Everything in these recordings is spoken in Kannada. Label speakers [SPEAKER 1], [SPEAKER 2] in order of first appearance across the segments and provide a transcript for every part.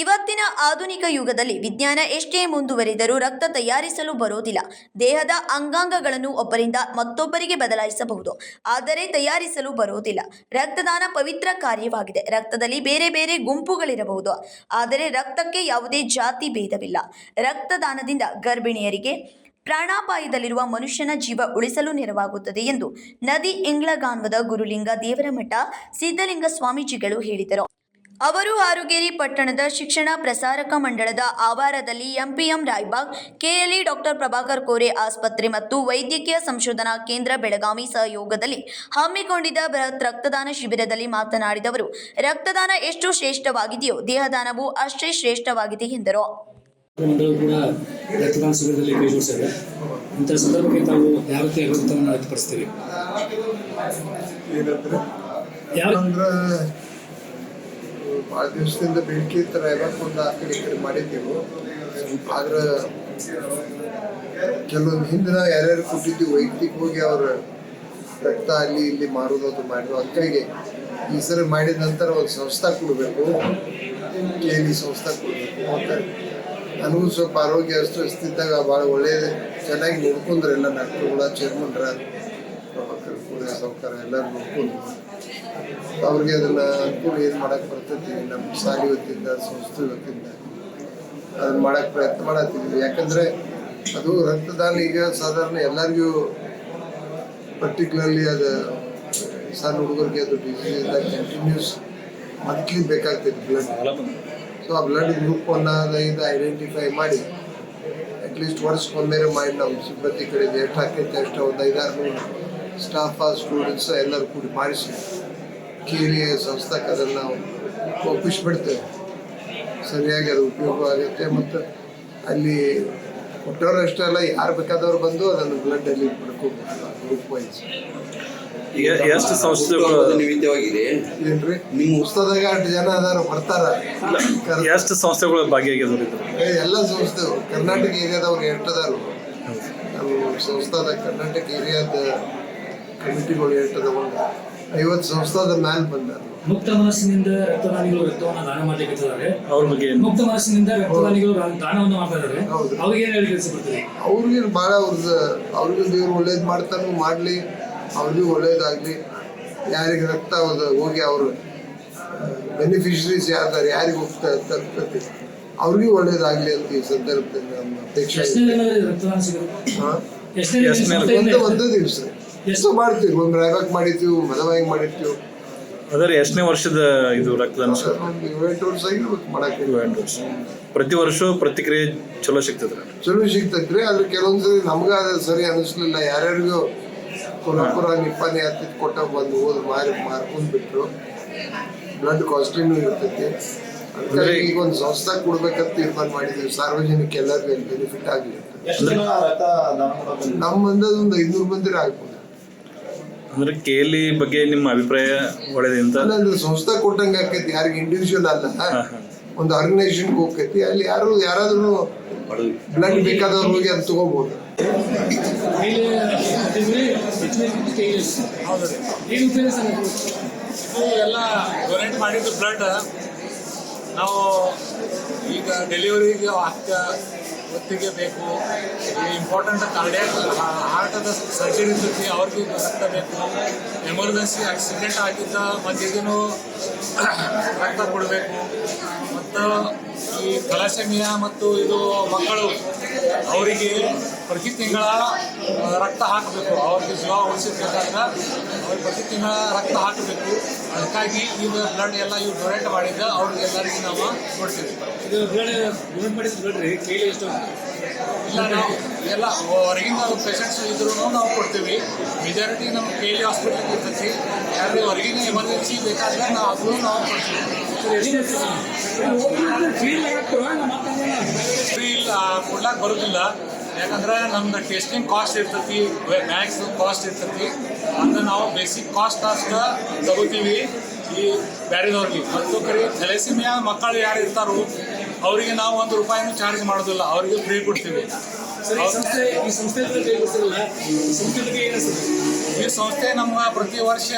[SPEAKER 1] ಇವತ್ತಿನ ಆಧುನಿಕ ಯುಗದಲ್ಲಿ ವಿಜ್ಞಾನ ಎಷ್ಟೇ ಮುಂದುವರಿದರೂ ರಕ್ತ ತಯಾರಿಸಲು ಬರೋದಿಲ್ಲ. ದೇಹದ ಅಂಗಾಂಗಗಳನ್ನು ಒಬ್ಬರಿಂದ ಮತ್ತೊಬ್ಬರಿಗೆ ಬದಲಾಯಿಸಬಹುದು. ಆದರೆ ತಯಾರಿಸಲು ಬರೋದಿಲ್ಲ. ರಕ್ತದಾನ ಪವಿತ್ರ ಕಾರ್ಯವಾಗಿದೆ. ರಕ್ತದಲ್ಲಿ ಬೇರೆ ಬೇರೆ ಗುಂಪುಗಳಿರಬಹುದು. ಆದರೆ ರಕ್ತಕ್ಕೆ ಯಾವುದೇ ಜಾತಿ ಭೇದವಿಲ್ಲ. ರಕ್ತದಾನದಿಂದ ಗರ್ಭಿಣಿಯರಿಗೆ ಪ್ರಾಣಾಪಾಯದಲ್ಲಿರುವ ಮನುಷ್ಯನ ಜೀವ ಉಳಿಸಲು ನೆರವಾಗುತ್ತದೆ ಎಂದು ನದಿ ಇಂಗ್ಲಗಾನ್ವದ ಗುರುಲಿಂಗ ದೇವರಮಠ ಸಿದ್ಧಲಿಂಗ ಸ್ವಾಮೀಜಿಗಳು ಹೇಳಿದರು. ಅವರು ಆರುಗೇರಿ ಪಟ್ಟಣದ ಶಿಕ್ಷಣ ಪ್ರಸಾರಕ ಮಂಡಳದ ಆವಾರದಲ್ಲಿ MPM Raybag KLE doctor Prabhakar Kore ಆಸ್ಪತ್ರೆ ಮತ್ತು ವೈದ್ಯಕೀಯ ಸಂಶೋಧನಾ ಕೇಂದ್ರ ಬೆಳಗಾವಿ ಸಹಯೋಗದಲ್ಲಿ ಹಮ್ಮಿಕೊಂಡಿದ್ದ ಬೃಹತ್ ರಕ್ತದಾನ ಶಿಬಿರದಲ್ಲಿ ಮಾತನಾಡಿದವರು ರಕ್ತದಾನ ಎಷ್ಟು ಶ್ರೇಷ್ಠವಾಗಿದೆಯೋ ದೇಹದಾನವು ಅಷ್ಟೇ ಶ್ರೇಷ್ಠವಾಗಿದೆ ಎಂದರು.
[SPEAKER 2] ಮಂಡಳಿ
[SPEAKER 3] ಭಾಳ ದಿವಸದಿಂದ ಬೇಡಿಕೆ ಥರ ಕೂಡ ಆ ಕಡೆ ಈ ಕಡೆ ಮಾಡಿದ್ದೆವು. ಆದ್ರೆ ಕೆಲವೊಂದು ಹಿಂದಿನ ಯಾರ್ಯಾರು ಕೊಟ್ಟಿದ್ದು ವೈಯಕ್ತಿಕ ಹೋಗಿ ಅವ್ರ ರಕ್ತ ಅಲ್ಲಿ ಇಲ್ಲಿ ಮಾಡೋದು ಅದು ಮಾಡಿದ್ರು. ಅದಕ್ಕಾಗಿ ಈ ಸರಿ ಮಾಡಿದ ನಂತರ ಒಂದು ಸಂಸ್ಥೆ ಕೊಡಬೇಕು. ಕೆ ಎಲ್ ಸಂಸ್ಥೆ ಕೊಡಬೇಕು. ಮತ್ತು ನನಗೂ ಸ್ವಲ್ಪ ಆರೋಗ್ಯ ಅಷ್ಟಿದ್ದಾಗ ಭಾಳ ಒಳ್ಳೆಯ ಚೆನ್ನಾಗಿ ನೋಡ್ಕೊಂಡ್ರೆ ಎಲ್ಲ ಡಾಕ್ಟರ್ಗಳ, ಚೇರ್ಮನ್ರ ಸೌಕರ್ಯ ಕೂರೆ ಸಾವುಕಾರ ಎಲ್ಲರೂ ನೋಡ್ಕೊಂಡು ಅವ್ರಿಗೆ ಅದನ್ನ ಅನುಕೂಲ ಏನು ಮಾಡಕ್ ಬರ್ತೈತಿ? ನಮ್ಮ ಶಾಲೆ ವತಿಯಿಂದ, ಸಂಸ್ಥೆ ಅದನ್ನ ಮಾಡಕ್ ಪ್ರಯತ್ನ ಮಾಡತ್ತೀವಿ ಯಾಕಂದ್ರೆ ಅದು ರಕ್ತದಾನ ಈಗ ಸಾಧಾರಣ ಎಲ್ಲರಿಗೂ ಪರ್ಟಿಕ್ಯುಲರ್ಲಿ ಅದು ಸಣ್ಣ ಹುಡುಗರಿಗೆ ಅದು ಡಿಸೀಸ್ ಕಂಟಿನ್ಯೂಸ್ ಮಂತ್ಲಿ ಬೇಕಾಗ್ತೈತಿ ಬ್ಲಡ್ ಸೊ ಆ ಬ್ಲಡ್ ಗ್ರೂಪನ್ನು ಅದರಿಂದ ಐಡೆಂಟಿಫೈ ಮಾಡಿ ಅಟ್ಲೀಸ್ಟ್ ವರ್ಷಕ್ಕೊಮ್ಮೆ ಮಾಡಿ ನಮ್ಮ ಸಿಬ್ಬಂದಿ ಕಡೆ ಎಷ್ಟು ಹಾಕೈತೆ ಅಷ್ಟು, ಒಂದು ಐದಾರು ಸ್ಟಾಫ್ ಸ್ಟೂಡೆಂಟ್ಸ್ ಎಲ್ಲರೂ ಕೂಡಿ ಮಾಡಿಸಿ. ಕೇಳಿ ಸಂಸ್ಥಾಕ್ಕೆ ಅದನ್ನು ನಾವು ಒಪ್ಪಿಸ್ಬಿಡ್ತೇವೆ ಸರಿಯಾಗಿ ಅದು ಉಪಯೋಗ ಆಗುತ್ತೆ ಮತ್ತು ಅಲ್ಲಿ ಕೊಟ್ಟವ್ರು ಅಷ್ಟೇ ಅಲ್ಲ ಯಾರು ಬೇಕಾದವ್ರು ಬಂದು ಅದನ್ನು ಬ್ಲಡ್ ಅಲ್ಲಿ ಪಡ್ಕೋಬೇಕು ಗ್ರೂಪ್ ವೈಸ್
[SPEAKER 4] ಎಷ್ಟು ಸಂಸ್ಥೆಗಳು
[SPEAKER 5] ನಿಮಿತ್ತವಾಗಿದೆ?
[SPEAKER 3] ಏನ್ರಿ? ನಿಮ್ಮ ಉತ್ಸವದಾಗ ಅಷ್ಟು ಜನ ಅದಾರು ಬರ್ತಾರ.
[SPEAKER 4] ಎಷ್ಟು ಸಂಸ್ಥೆಗಳು ಭಾಗಿಯಾಗಿದ್ರು
[SPEAKER 3] ಎಲ್ಲ ಸಂಸ್ಥೆಗಳು. ಕರ್ನಾಟಕ ಏರಿಯಾದವ್ರು ಎಷ್ಟದಾರು. ನಮ್ಮ ಸಂಸ್ಥಾದ ಕರ್ನಾಟಕ ಏರಿಯಾದ ಕಮಿಟಿಗಳು ಎಷ್ಟದವ ಐವತ್ತು ಸಂಸ್ಥಾದ ಮ್ಯಾಲ್ ಬಂದಾರ
[SPEAKER 2] ಮುಕ್ತ ಮನಸ್ಸಿನಿಂದ ರಕ್ತದಾನಿಗಳು ರಕ್ತವನ್ನು ದಾನ ಮಾಡ್ಲಿಕ್ಕೆ
[SPEAKER 4] ಅವ್ರ ಬಗ್ಗೆ
[SPEAKER 2] ಮುಕ್ತ ಮನಸ್ಸಿನಿಂದ ರಕ್ತದಾನಿಗಳು ದಾನವನ್ನು ಮಾಡ್ತಾ ಇದ್ದಾರೆ ಅವ್ರಿಗೆ ಏನು ಹೇಳಿ ತಿಳಿಸಬರ್ತದೆ
[SPEAKER 3] ಅವ್ರಿಗೆ ಭಾಳ ಅವ್ರದ್ದು ಅವ್ರಿಗೂ ದೇವ್ರು ಒಳ್ಳೇದು ಮಾಡ್ತಾನು ಮಾಡಲಿ ಅವ್ರಿಗೂ ಒಳ್ಳೇದಾಗಲಿ. ಯಾರಿಗೆ ರಕ್ತ ಹೋಗಿ ಅವರು ಬೆನಿಫಿಷರೀಸ್ ಯಾರ್ದಾರು ಯಾರಿಗೆ ಹೋಗ್ತಾ ತಲುಪತ್ತೆ ಅವ್ರಿಗೂ ಒಳ್ಳೇದಾಗಲಿ ಅಂತ ಈ ಸಂದರ್ಭದಲ್ಲಿ ನಮ್ಮ ಅಪೇಕ್ಷೆ ಒಂದು ಒಂದು ದಿವಸ. ಎಷ್ಟು ಮಾಡ್ತೀವಿ ಒಂದು ರಾಯಬಾಗ್ ಮಾಡಿರ್ತೀವಿ ಮದವಾಗಿ ಮಾಡಿರ್ತೀವಿ
[SPEAKER 4] ಅದರ ಎಷ್ಟನೇ ವರ್ಷದ ಇದು ರಕ್ತದಾನ? ಸರ್
[SPEAKER 3] ಒಂದು ಏಳೆಂಟು ವರ್ಷ ಆಗಿರ್ಬೇಕು ಮಾಡಕ್ಕೆ.
[SPEAKER 4] ಎಂಟು ವರ್ಷ. ಪ್ರತಿ ವರ್ಷ ಪ್ರತಿಕ್ರಿಯೆ ಚಲೋ ಸಿಗ್ತದ್ರಿ
[SPEAKER 3] ಚಲೋ ಸಿಗ್ತೈತ್ರಿ ಆದ್ರೆ ಕೆಲವೊಂದ್ಸರಿ ನಮ್ಗ ಅದು ಸರಿ ಅನಿಸ್ಲಿಲ್ಲ. ಯಾರ್ಯಾರಿಗೂ ಕೊಲ್ಲಾಪುರ ನಿಪ್ಪಾನೆ ಹತ್ತಿದ್ ಕೊಟ್ಟ ಬಂದು ಹೋದ್ ಮಾರಿ ಮಾರ್ಕೊಂಡ್ ಬಿಟ್ರು. ಬ್ಲಡ್ ಕಾಸ್ಟ್ಲಿನೂ ಇರ್ತೈತಿ. ಅಂದ್ರೆ ಈಗ ಒಂದು ಸಂಸ್ಥೆ ಕೊಡ್ಬೇಕಂತ ತೀರ್ಮಾನ ಮಾಡಿದ್ವಿ. ಸಾರ್ವಜನಿಕ ಎಲ್ಲರಿಗೂ ಬೆನಿಫಿಟ್ ಆಗಲಿ ನಮ್ಮ ಅಂದಾಜು ಒಂದು ಐದ್ನೂರು ಮಂದಿರ ಆಗ್ಬೋದು
[SPEAKER 4] ಅಂದ್ರೆ ಕೇಲಿ ಬಗ್ಗೆ ನಿಮ್ಮ ಅಭಿಪ್ರಾಯ ಒಳ್ಳೇದಿಂತ ಅಂತ?
[SPEAKER 3] ಸಂಸ್ಥೆ ಕೊಟ್ಟಂಗೆ ಆಕೈತಿ ಯಾರಿಗೆ ಇಂಡಿವಿಜುವಲ್ ಅಲ್ಲ. ಒಂದು ಆರ್ಗನೈಸೇಷನ್ ಹೋಗ್ತೈತಿ ಅಲ್ಲಿ ಯಾರು ಯಾರಾದ್ರೂ ಬ್ಲಡ್ ಬೇಕಾದವ್ರು ಹೋಗಿ ಅದು ತಗೋಬಹುದು
[SPEAKER 6] ಎಲ್ಲ ಡೊನೇಟ್ ಮಾಡಿದ್ದು ಬ್ಲಡ್ ನಾವು ಈಗ ಡೆಲಿವರಿಗೆ ಆಗ್ತ ಹೊತ್ತಿಗೆ ಬೇಕು ಇಂಪಾರ್ಟೆಂಟ್ ಕಾರ್ಡಿಯಾಕ್ ಹಾರ್ಟದ ಸರ್ಜರಿ ಇರ್ತೈತಿ ಅವ್ರಿಗೂ ರಕ್ತ ಬೇಕು. ಎಮರ್ಜೆನ್ಸಿ ಆಕ್ಸಿಡೆಂಟ್ ಆಗಿದ್ದ ಮಂದಿಗೂ ರಕ್ತ ಕೊಡಬೇಕು. ಮತ್ತು ಈ ಕಲಾಸಮಿಯ ಮತ್ತು ಇದು ಮಕ್ಕಳು, ಅವರಿಗೆ ಪ್ರತಿ ತಿಂಗಳ ರಕ್ತ ಹಾಕಬೇಕು. ಅವ್ರಿಗೆ ಜೀವ ಉಳಿಸಿರ್ಬೇಕಾದ್ರೆ ಅವ್ರಿಗೆ ಪ್ರತಿ ತಿಂಗಳ ರಕ್ತ ಹಾಕಬೇಕು. ಅದಕ್ಕಾಗಿ ಇವ್ರ ಬ್ಲಡ್ ಎಲ್ಲ ಇವು ಡೊನೇಟ್ ಮಾಡಿದ್ದ ಅವ್ರಿಗೆ ಎಲ್ಲರಿಗೂ ನಾವು ಕೊಡ್ತೀವಿ.
[SPEAKER 2] ಇದು ಬ್ಲಡ್ ಡೊನೇಟ್ ಮಾಡಿದ ಬ್ಲಡ್ ರೀ ಕೈಲಿ ಎಷ್ಟು
[SPEAKER 6] ಇಲ್ಲ ನಾವು ಎಲ್ಲ ಹೊರಗಿಂದ ಪೇಷಂಟ್ಸ್ ಇದ್ರೂ ನಾವು ಕೊಡ್ತೀವಿ. ಮೆಜಾರಿಟಿ ನಮ್ಮ ಕೆ ಎಲ್ ಹಾಸ್ಪಿಟಲ್ ಇರ್ತೈತಿ ಯಾರು ಹೊರಗಿನ ಎಮರ್ಜೆನ್ಸಿ ಬೇಕಾದ್ರೆ ನಾವು ಅದನ್ನು ನಾವು ಕೊಡ್ತೀವಿ. ಫ್ರೀ ಇಲ್ಲ ಕೊಡ್ಲಾಕ್ ಬರೋದಿಲ್ಲ. ಯಾಕಂದ್ರೆ ನಮ್ದು ಟೆಸ್ಟಿಂಗ್ ಕಾಸ್ಟ್ ಇರ್ತೈತಿ ಮ್ಯಾಕ್ಸ್ ಕಾಸ್ಟ್ ಇರ್ತೈತಿ. ಅಂದ್ರೆ ನಾವು ಬೇಸಿಕ್ ಕಾಸ್ಟ್ ಅಷ್ಟ ತಗೋತೀವಿ ಈ ಬ್ಯಾರಿದವ್ರಿಗೆ. ಮತ್ತು ಕರಿ ಥೆಲೆಸಿಮಿಯಾ ಮಕ್ಕಳು ಯಾರು ಇರ್ತಾರೋ ಅವರಿಗೆ ನಾವು ಒಂದು ರೂಪಾಯಿನೂ ಚಾರ್ಜ್ ಮಾಡೋದಿಲ್ಲ ಅವರಿಗೆ ಫ್ರೀ ಕೊಡ್ತೀವಿ.
[SPEAKER 2] ಈ ಸಂಸ್ಥೆ ಈ ಸಂಸ್ಥೆ ಈ ಸಂಸ್ಥೆ
[SPEAKER 6] ನಮ್ಮ ಪ್ರತಿ ವರ್ಷ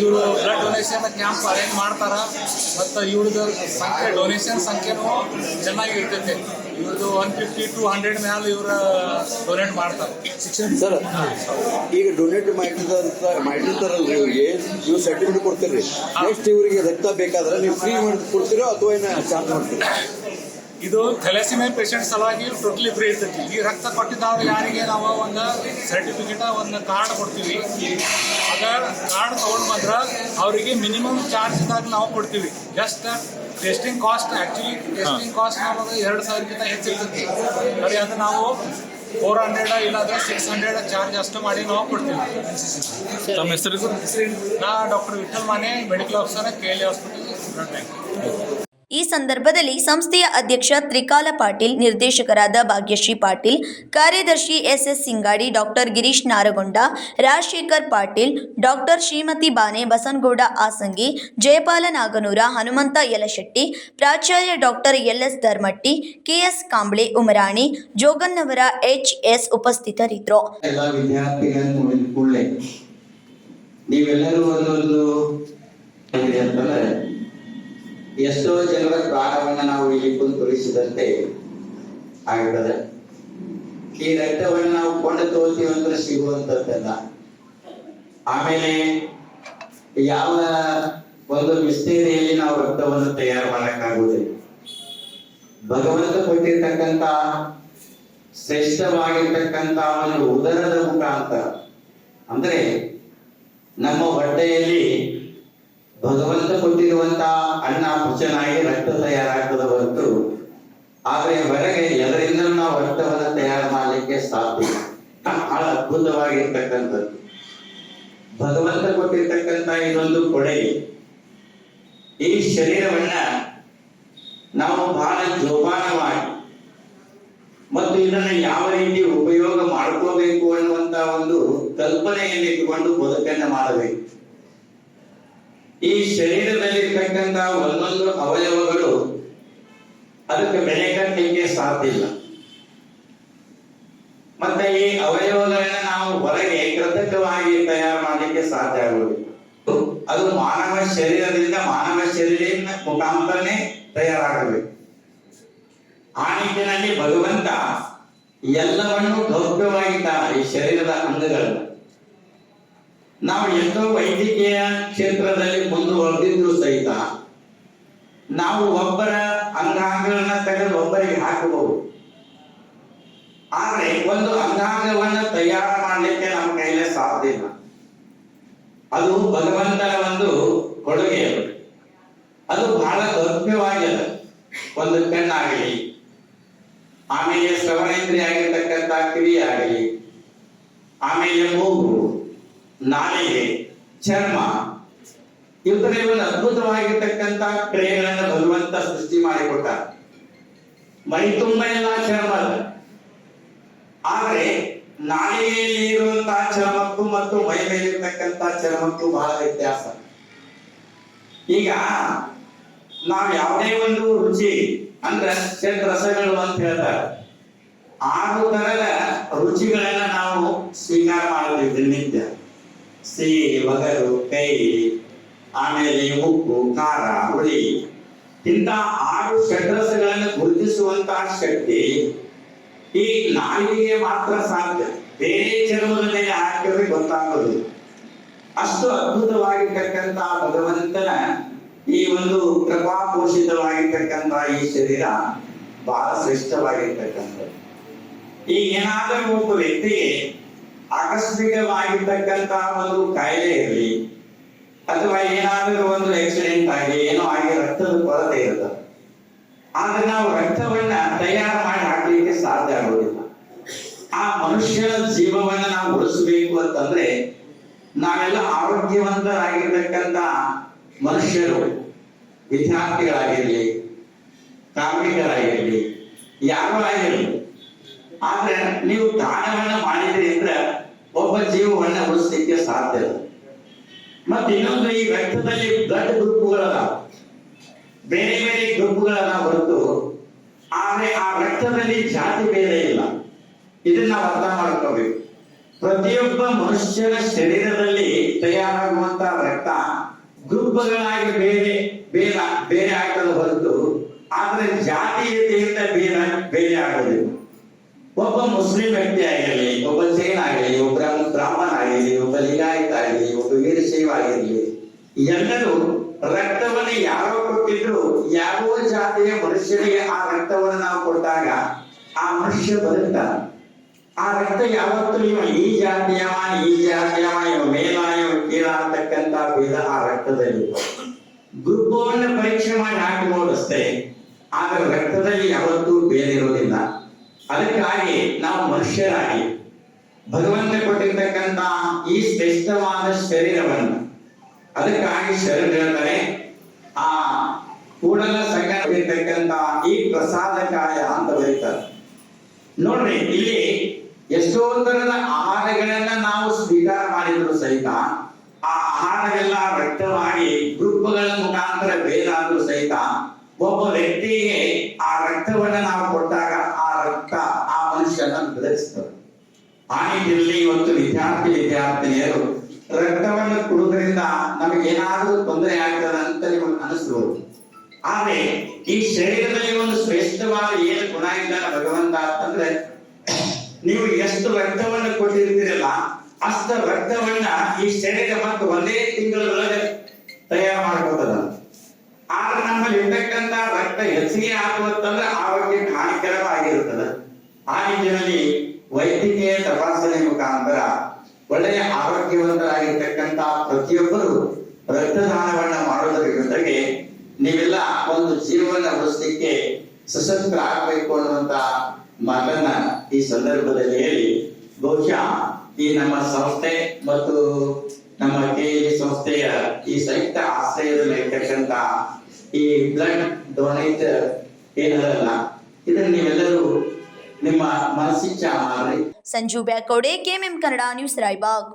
[SPEAKER 6] ಇವರು ಬ್ಲಡ್ ಡೊನೇಷನ್ ಕ್ಯಾಂಪ್ ಅರೇಂಜ್ ಮಾಡ್ತಾರ. ಮತ್ತು ಇವ್ರದ್ದು ಸಂಖ್ಯೆ ಡೊನೇಷನ್ ಸಂಖ್ಯೆನೂ ಚೆನ್ನಾಗಿ ಇರ್ತೈತೆ. ಇವ್ರದ್ದು ಒನ್ ಫಿಫ್ಟಿ ಟು ಹಂಡ್ರೆಡ್ ಮ್ಯಾಲೆ ಇವರ ಡೊನೇಟ್ ಮಾಡ್ತಾರೆ.
[SPEAKER 5] ಸರ್ ಈಗ ಡೊನೇಟ್ ಮಾಡಿದಂತ ಮಾಡಿರ್ತಾರಲ್ರಿ ಇವ್ರಿಗೆ ನೀವು ಸರ್ಟಿಫಿಕೇಟ್ ಕೊಡ್ತೀರಿ ನೆಕ್ಸ್ಟ್ ಇವರಿಗೆ ರಕ್ತ ಬೇಕಾದ್ರೆ ನೀವು ಫ್ರೀ ಮಾಡಿ ಕೊಡ್ತೀರೋ ಅಥವಾ ಏನ ಚಾರ್ಜ್ ಮಾಡ್ತೀರಿ?
[SPEAKER 6] ಇದು ಥೆಲೆಸಿಮೆ ಪೇಷಂಟ್ ಸಲುವಾಗಿ ಟೋಟಲಿ ಫ್ರೀ ಇರ್ತೈತಿ. ಈ ರಕ್ತ ಕೊಟ್ಟಿದ್ದವ್ರು ಯಾರಿಗೆ ನಾವು ಒಂದು ಸರ್ಟಿಫಿಕೇಟ್ ಒಂದು ಕಾರ್ಡ್ ಕೊಡ್ತೀವಿ. ಅದ ಕಾರ್ಡ್ ತೊಗೊಂಡು ಮಾತ್ರ ಅವರಿಗೆ ಮಿನಿಮಮ್ ಚಾರ್ಜ್ ಇದ್ದಾಗ ನಾವು ಕೊಡ್ತೀವಿ. Just testing cost actually testing cost ನಮಗೆ ಎರಡು ಸಾವಿರಕ್ಕಿಂತ ಹೆಚ್ಚಿರ್ತೈತಿ. ಬರೀ ಅದು ನಾವು ಫೋರ್ ಹಂಡ್ರೆಡ್ ಇಲ್ಲಾಂದ್ರೆ ಸಿಕ್ಸ್ ಹಂಡ್ರೆಡ್ ಚಾರ್ಜ್ ಅಷ್ಟು ಮಾಡಿ ನಾವು ಕೊಡ್ತೀವಿ.
[SPEAKER 4] ತಮ್ಮ ಹೆಸರು? ಸರ್
[SPEAKER 6] ನಾ doctor Vittal Mane medical officer K L hospital blood bank
[SPEAKER 1] ಈ ಸಂದರ್ಭದಲ್ಲಿ ಸಂಸ್ಥೆಯ ಅಧ್ಯಕ್ಷ ತ್ರಿಕಾಲ ಪಾಟೀಲ್, ನಿರ್ದೇಶಕರಾದ ಭಾಗ್ಯಶ್ರೀ ಪಾಟೀಲ್, ಕಾರ್ಯದರ್ಶಿ S S Singadi, doctor Girish Naragonda, Rajashekhar Patil, doctor Shrimati Bane Basanagouda Asangi Jayapala Naganur, Hanumanta Yalashetti, ಪ್ರಾಚಾರ್ಯ doctor L S Dharmatti, KS Kamble Umarani, Jogannavar ಉಪಸ್ಥಿತರಿದ್ದರು.
[SPEAKER 7] ವಿದ್ಯಾರ್ಥಿಗಳನ್ನು ನೋಡಿದ ಕೂಡಲೇ ನೀವೆಲ್ಲರೂ ಎಷ್ಟೋ ಜನರ ಪ್ರಾಣವನ್ನ ನಾವು ಇಲ್ಲಿ ಕುಂತು ತೋರಿಸಿದಂತೆ ಆಗ್ತದೆ ಈ ರಕ್ತವನ್ನು ನಾವು ಕೊಂಡು ತೋಳ್ತೀವಿ ಅಂದ್ರೆ ಸಿಗುವಂತದ್ದಲ್ಲ ಆಮೇಲೆ ಯಾವ ಒಂದು ಮಿಸ್ಟೇರಿಯಲ್ಲಿ ನಾವು ರಕ್ತವನ್ನು ತಯಾರು ಮಾಡಕ್ಕಾಗುವುದಿಲ್ಲ ಭಗವಂತ ಕೊಟ್ಟಿರ್ತಕ್ಕಂತ ಶ್ರೇಷ್ಠವಾಗಿರ್ತಕ್ಕಂತ ಒಂದು ಉದರದ ಮುಖಾಂತರ. ಅಂದ್ರೆ ನಮ್ಮ ಹೊಟ್ಟೆಯಲ್ಲಿ ಭಗವಂತ ಕೊಟ್ಟಿರುವಂತ ಅನ್ನ ಪುಚನಾಗಿ ರಕ್ತ ತಯಾರಾಗ್ತದ ಹೊರತು, ಆದ್ರೆ ಹೊರಗೆ ಎದರಿಂದ ನಾವು ರಕ್ತವನ್ನ ತಯಾರು ಮಾಡಲಿಕ್ಕೆ ಸಾಧ್ಯ. ಬಹಳ ಅದ್ಭುತವಾಗಿರ್ತಕ್ಕಂಥದ್ದು. ಭಗವಂತ ಕೊಟ್ಟಿರ್ತಕ್ಕಂತ ಇದೊಂದು ಕೊಡೆ. ಈ ಶರೀರವನ್ನ ನಾವು ಬಹಳ ಜೋಪಾನವಾಗಿ ಮತ್ತು ಇದನ್ನ ಯಾವ ರೀತಿ ಉಪಯೋಗ ಮಾಡ್ಕೋಬೇಕು ಅನ್ನುವಂತ ಒಂದು ಕಲ್ಪನೆಯನ್ನು ಇಟ್ಟುಕೊಂಡು ಬದುಕನ್ನ ಮಾಡಬೇಕು. ಈ ಶರೀರದಲ್ಲಿರ್ತಕ್ಕಂಥ ಒಂದೊಂದು ಅವಯವಗಳು ಅದಕ್ಕೆ ಬೆಲೆ ಕಟ್ಟಲಿಕ್ಕೆ ಸಾಧ್ಯ ಇಲ್ಲ. ಮತ್ತೆ ಈ ಅವಯವಗಳನ್ನ ನಾವು ಹೊರಗೆ ಕೃತಕವಾಗಿ ತಯಾರು ಮಾಡಲಿಕ್ಕೆ ಸಾಧ್ಯ ಆಗುವುದಿಲ್ಲ. ಅದು ಮಾನವ ಶರೀರದಿಂದ ಮಾನವ ಶರೀರದಿಂದ ಮುಖಾಂತರನೇ ತಯಾರಾಗಬೇಕು. ಆ ನಿಟ್ಟಿನಲ್ಲಿ ಭಗವಂತ ಎಲ್ಲವನ್ನೂ ಗೌಪ್ಯವಾಗಿದ್ದಾನೆ ಈ ಶರೀರದ ಅಂಗಗಳನ್ನು ನಾವು ಎಷ್ಟೋ ವೈದ್ಯಕೀಯ ಕ್ಷೇತ್ರದಲ್ಲಿ ಮುಂದುವರೆದಿದ್ರು ಸಹಿತ ನಾವು ಒಬ್ಬರ ಅಂಗಾಂಗಗಳನ್ನ ತೆಗೆದು ಒಬ್ಬರಿಗೆ ಹಾಕಬಹುದು. ಆದ್ರೆ ಒಂದು ಅಂಗಾಂಗವನ್ನ ತಯಾರು ಮಾಡಲಿಕ್ಕೆ ನಮ್ಮ ಕೈಲೇ ಸಾಧ್ಯ ಇಲ್ಲ. ಅದು ಭಗವಂತನ ಒಂದು ಕೊಡುಗೆ ಅದು. ಬಹಳ ಗೌಪ್ಯವಾಗಿದೆ. ಒಂದು ಕಣ್ಣಾಗಲಿ, ಆಮೇಲೆ ಶ್ರವಣೇಂದ್ರಿಯ ಆಗಿರ್ತಕ್ಕಂಥ ಕಿವಿ ಆಗಲಿ ಆಮೇಲೆ ಮೂಗು ನಾಲಿಗೆ ಚರ್ಮ. ಇವುಗಳಿಗೆ ಒಂದು ಅದ್ಭುತವಾಗಿರ್ತಕ್ಕಂತ ಕ್ರಿಯೆಗಳನ್ನು ಭಗವಂತ ಸೃಷ್ಟಿ ಮಾಡಿಕೊಟ್ಟ ಮೈ ತುಂಬ ಎಲ್ಲ ಚರ್ಮ ಆದರೆ ನಾಲಿಗೆಯಲ್ಲಿ ಇರುವಂತಹ ಚರ್ಮಕ್ಕೂ ಮತ್ತು ಮೈ ಮೇಲಿರ್ತಕ್ಕಂತ ಚರ್ಮಕ್ಕೂ ಬಹಳ ವ್ಯತ್ಯಾಸ. ಈಗ ನಾವ್ ಯಾವುದೇ ಒಂದು ರುಚಿ ಅಂದ್ರೆ ಷಡ್ ರಸಗಳು ಅಂತ ಹೇಳ್ತಾರೆ. ಆರು ತರದ ರುಚಿಗಳನ್ನ ನಾವು ಸ್ವೀಕಾರ ಮಾಡ್ತೀವಿ ದಿನನಿತ್ಯ. ಸಿಹಿ ಬಗರು ಕೈ ಆಮೇಲೆ ಉಪ್ಪು ಖಾರ ಹುಳಿ ಇಂಥ ಆರು ಷಡ್ರಸಗಳನ್ನು ಗುರುತಿಸುವಂತಹ ಶಕ್ತಿ ಈ ನಾಯಿಗೆ ಮಾತ್ರ ಸಾಧ್ಯ ಬೇರೆ ಚರ್ಮದ ಮೇಲೆ ಹಾಕಿದ್ರೆ ಗೊತ್ತಾಗೋದು ಅಷ್ಟು ಅದ್ಭುತವಾಗಿರ್ತಕ್ಕಂಥ ಭಗವಂತನ ಈ ಒಂದು ಕೃಪಾಪೋಷಿತವಾಗಿರ್ತಕ್ಕಂಥ ಈ ಶರೀರ ಬಹಳ ಶ್ರೇಷ್ಠವಾಗಿರ್ತಕ್ಕಂಥದ್ದು ಈಗ ಏನಾದರೂ ಒಬ್ಬ ವ್ಯಕ್ತಿಗೆ ಆಕಸ್ಮಿಕವಾಗಿರ್ತಕ್ಕಂಥ ಒಂದು ಕಾಯಿಲೆ ಇರಲಿ ಅಥವಾ ಏನಾದರೂ ಒಂದು ಆಕ್ಸಿಡೆಂಟ್ ಆಗಿ ಏನೋ ಆಗಿ ರಕ್ತದ ಕೊರತೆ ಇರುತ್ತೆ. ಆದ್ರೆ ನಾವು ರಕ್ತವನ್ನ ತಯಾರು ಮಾಡಿ ಹಾಕ್ಲಿಕ್ಕೆ ಸಾಧ್ಯ ಆಗೋದಿಲ್ಲ. ಆ ಮನುಷ್ಯನ ಜೀವವನ್ನ ನಾವು ಉಳಿಸಬೇಕು ಅಂತಂದ್ರೆ ನಾವೆಲ್ಲ ಆರೋಗ್ಯವಂತರಾಗಿರ್ತಕ್ಕಂಥ ಮನುಷ್ಯರು, ವಿದ್ಯಾರ್ಥಿಗಳಾಗಿರ್ಲಿ, ಕಾರ್ಮಿಕರಾಗಿರ್ಲಿ, ಯಾರು ಆಗಿರಲಿ ಆದ್ರೆ ನೀವು ದಾನವನ್ನ ಮಾಡಿದ್ರಿ ಅಂದ್ರೆ ಒಬ್ಬ ಜೀವವನ್ನ ಉಳಿಸ್ಲಿಕ್ಕೆ ಸಾಧ್ಯ ಮತ್ತೆ ಇನ್ನೊಂದು ಈ ರಕ್ತದಲ್ಲಿ ಬ್ಲಡ್ ಗ್ರೂಪ್ಗಳಲ್ಲ ಬೇರೆ ಬೇರೆ ಗ್ರೂಪ್ಗಳನ್ನ ಹೊರತು, ಆದ್ರೆ ಆ ರಕ್ತದಲ್ಲಿ ಜಾತಿ ಭೇದ ಇಲ್ಲ. ಇದನ್ನ ನಾವು ಅರ್ಥ ಮಾಡ್ಕೋಬೇಕು ಪ್ರತಿಯೊಬ್ಬ ಮನುಷ್ಯನ ಶರೀರದಲ್ಲಿ ತಯಾರಾಗುವಂತ ರಕ್ತ ಗ್ರೂಪ್ಗಳಾಗಿ ಬೇರೆ ಬೇರೆ ಬೇರೆ ಆಗ್ತದೆ ಹೊರತು, ಆದ್ರೆ ಜಾತೀಯತೆಯಿಂದ ಬೇರೆ ಬೇರೆ ಆಗೋದಿಲ್ಲ. ಒಬ್ಬ ಮುಸ್ಲಿಂ ವ್ಯಕ್ತಿ ಆಗಿರಲಿ, ಒಬ್ಬ ಜೈನ್ ಆಗಿರಲಿ, ಒಬ್ಬ ಬ್ರಾಹ್ಮಣ ಆಗಿರಲಿ, ಒಬ್ಬ ಲಿಂಗಾಯತ ಆಗಿರಲಿ, ಒಬ್ಬ ವೀರಶೈವ ಆಗಿರಲಿ, ಎಲ್ಲರೂ ರಕ್ತವನ್ನು ಯಾರೋ ಕೊಟ್ಟಿದ್ರು ಯಾವ ಜಾತಿಯ ಮನುಷ್ಯನಿಗೆ ಆ ರಕ್ತವನ್ನು ನಾವು ಕೊಟ್ಟಾಗ ಆ ಮನುಷ್ಯ ಬದುಕ್ತಾನೆ. ಆ ರಕ್ತ ಯಾವತ್ತೂ ಇವ ಈ ಜಾತಿಯವ ಈ ಜಾತಿಯವ, ಇವ ಮೇಲ ಕೀಳ ಅಂತಕ್ಕಂತ ಭೇದ ಆ ರಕ್ತದಲ್ಲಿ. ಗುರುಪವನ್ನ ಪರೀಕ್ಷೆ ಮಾಡಿ ಹಾಕಿ ನೋಡಿಸ್ತೆ, ಆದ್ರೆ ರಕ್ತದಲ್ಲಿ ಯಾವತ್ತೂ ಬೇರೆ ಇರೋದಿಲ್ಲ. ಅದಕ್ಕಾಗಿ ನಾವು ಮನುಷ್ಯರಾಗಿ ಭಗವಂತ ಕೊಟ್ಟಿರ್ತಕ್ಕಂತ ಈ ಶ್ರೇಷ್ಠವಾದ ಶರೀರವನ್ನು, ಅದಕ್ಕಾಗಿ ಶರೀರ ಹೇಳ್ತಾರೆ, ಆ ಕೂಡಲ ಸಂಗತಕ್ಕಂತ ಈ ಪ್ರಸಾದಕಾಯ ಅಂತ ಬರೀತಾರೆ. ನೋಡ್ರಿ, ಇಲ್ಲಿ ಎಷ್ಟೋ ತರದ ಆಹಾರಗಳನ್ನ ನಾವು ಸ್ವೀಕಾರ ಮಾಡಿದ್ರು ಸಹಿತ, ಆ ಆಹಾರವೆಲ್ಲ ರಕ್ತವಾಗಿ ಗ್ರೂಪ್ಗಳ ಮುಖಾಂತರ ಬೇರಾದ್ರೂ ಸಹಿತ, ಒಬ್ಬ ವ್ಯಕ್ತಿಗೆ ಆ ರಕ್ತವನ್ನ ನಾವು ಕೊಟ್ಟಾಗ ಮನುಷ್ಯನ ಬದಲಿಸ್ತದೆ ಆ ನಿಟ್ಟಿನಲ್ಲಿ ಇವತ್ತು ವಿದ್ಯಾರ್ಥಿ ವಿದ್ಯಾರ್ಥಿನಿಯರು ರಕ್ತವನ್ನು ಕೊಡುವುದರಿಂದ ನಮಗೆ ಏನಾದರೂ ತೊಂದರೆ ಆಗ್ತದೆ ಅಂತ ನಿಮಗೆ ಅನಿಸ್ಬೋದು ಆದ್ರೆ ಈ ಶರೀರದಲ್ಲಿ ಒಂದು ಶ್ರೇಷ್ಠವಾದ ಏನು ಗುಣ ಇದ್ದಾನೆ ಭಗವಂತ ಅಂತಂದ್ರೆ ನೀವು ಎಷ್ಟು ರಕ್ತವನ್ನು ಕೊಟ್ಟಿರ್ತೀರಲ್ಲ ಅಷ್ಟ ರಕ್ತವನ್ನ ಈ ಶರೀರ ಮತ್ತು ಒಂದೇ ತಿಂಗಳೊಳಗೆ ತಯಾರು ಮಾಡ್ಕೋತದ ಆದ್ರೆ ನಮ್ಮಲ್ಲಿ ಇರ್ತಕ್ಕಂತ ರಕ್ತ ಹೆಚ್ಚಿಗೆ ಆಗುತ್ತಂದ್ರೆ ಆರೋಗ್ಯಕ್ಕೆ ಹಾನಿಕರವಾಗಿರುತ್ತದೆ. ಆ ನಿಟ್ಟಿನಲ್ಲಿ ವೈದ್ಯಕೀಯ ತಪಾಸಣೆ ಮುಖಾಂತರ ಒಳ್ಳೆಯ ಆರೋಗ್ಯವಂತರಾಗಿರ್ತಕ್ಕಂತಹ ಪ್ರತಿಯೊಬ್ಬರು ರಕ್ತದಾನವನ್ನ ಮಾಡೋದರ ಜೊತೆಗೆ ನೀವೆಲ್ಲ ಒಂದು ಜೀವನ ಉಳಿಸಲಿಕ್ಕೆ ಸಶಸ್ತ್ರ ಆಗಬೇಕು ಅನ್ನುವಂತ ಮಾತನ್ನ ಈ ಸಂದರ್ಭದಲ್ಲಿ ಹೇಳಿ, ಬಹುಶಃ ಈ ನಮ್ಮ ಸಂಸ್ಥೆ ಮತ್ತು ನಮ್ಮ ಕೆ ಸಂಸ್ಥೆಯ ಈ ಸಂಯುಕ್ತ ಆಶ್ರಯದಲ್ಲಿ ಇರ್ತಕ್ಕಂತ ಈ ಬ್ಲಡ್ ಡೊನೇಟ್ ಏನದಲ್ಲ, ಇದನ್ನ ನೀವೆಲ್ಲರೂ ನಿಮ್ಮ ಮನಸ್ಸಿಚ್ಛ ಮಾಡ್ರಿ
[SPEAKER 1] ಸಂಜು ಬ್ಯಾಕೋಡೆ ಕೆಎಂಎಂ ಕನ್ನಡ ನ್ಯೂಸ್ ರಾಯಬಾಗ್